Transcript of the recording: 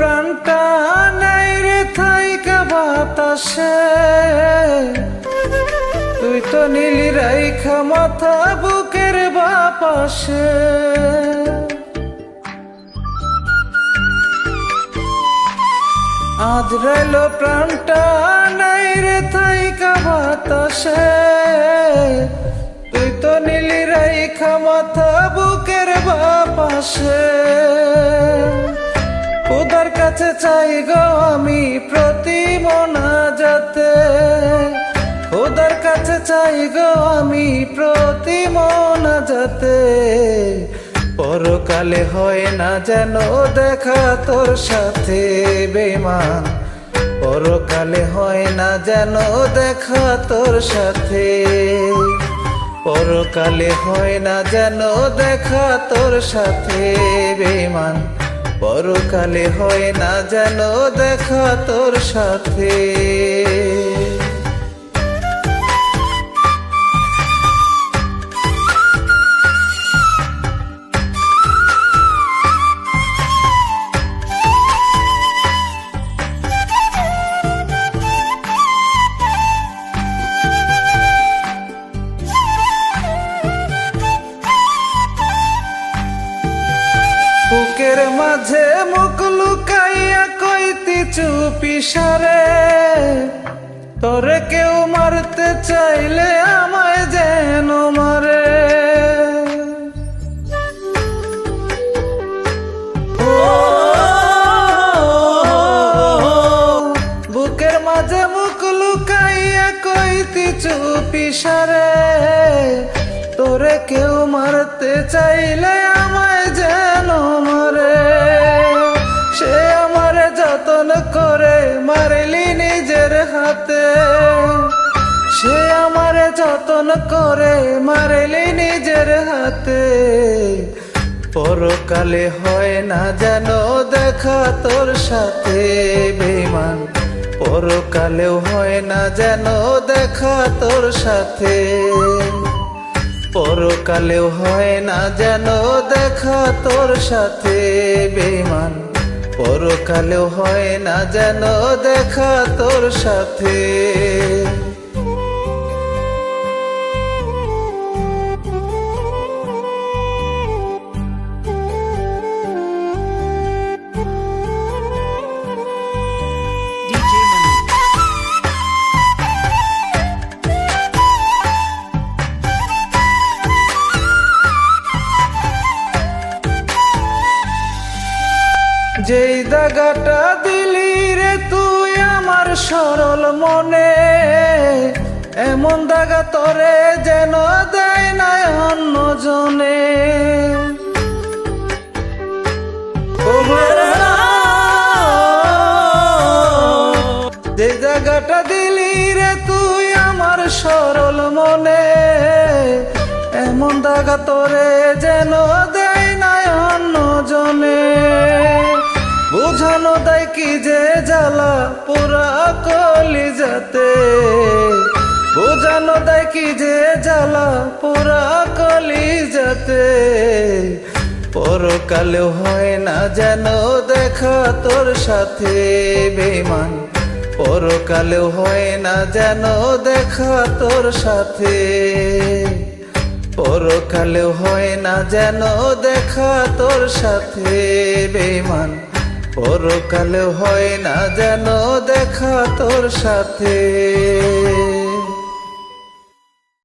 প্রাণটা নাই রে থাইকা বাতাসে। তুই তো নীলি রাইখা মাথা বুকের বাপাসে আজ রইল প্রাণটা নাই রে থাইকা বাতাসে। তুই তো নীলি রাইখা মাথা বুকের বাপাসে কাছে চাই গো আমি প্রতি মনা যাতে খোদার কাছে চাই গো আমি প্রতি মনা যাতে পরকালে হয় না যেন দেখা তোর সাথে বেমান পরকালে হয় না যেন দেখা তোর সাথে। পরকালে হয় না যেন দেখা তোর সাথে বেমান পরকালে হয় না যেন দেখা তোর সাথে। বুকের মাঝে মুখ লুকাইয়া কইতি চুপি সারে। তোরে কেউ মারতে চাইলে আমায় যেন মারে। বুকের মাঝে মুখ লুকাইয়া কইতি চুপি সারে। তোরে কেউ মারতে চাইলে আমায় যেন মারে। সে আমারে যতন করে মারলি নিজের হাতে। সে আমারে যতন করে মারলি নিজের হাতে। পরকালে হয় না যেন দেখা তোর সাথে বেমান পরকালেও হয় না যেন দেখা তোর সাথে। পরকালেও হয় না যেন দেখা তোর সাথে বেমান পরকালেও হয় না যেন দেখা তোর সাথে যেই দাগাটা দিলি রে তুই আমার সরল মনে, এমন দাগা তরে যেন দেয় না অন্য জনে। যে জায়গাটা দিলি রে তুই আমার সরল মনে, এমন দাগা তোরে যেন দেয় না অন্য জনে। বুঝানো দেয় কি যে জ্বালা? পুরা কলি যাতে। বোঝানো দেয় কি যে জ্বালা? পুরা কলি যাতে। পরকালেও হয় না যেন দেখা তোর সাথে বেমান পরকালেও হয় না যেন দেখা তোর সাথে। পরকালেও হয় না যেন দেখা তোর সাথে বেমান পরকালেও হয় না যেন দেখা তোর সাথে।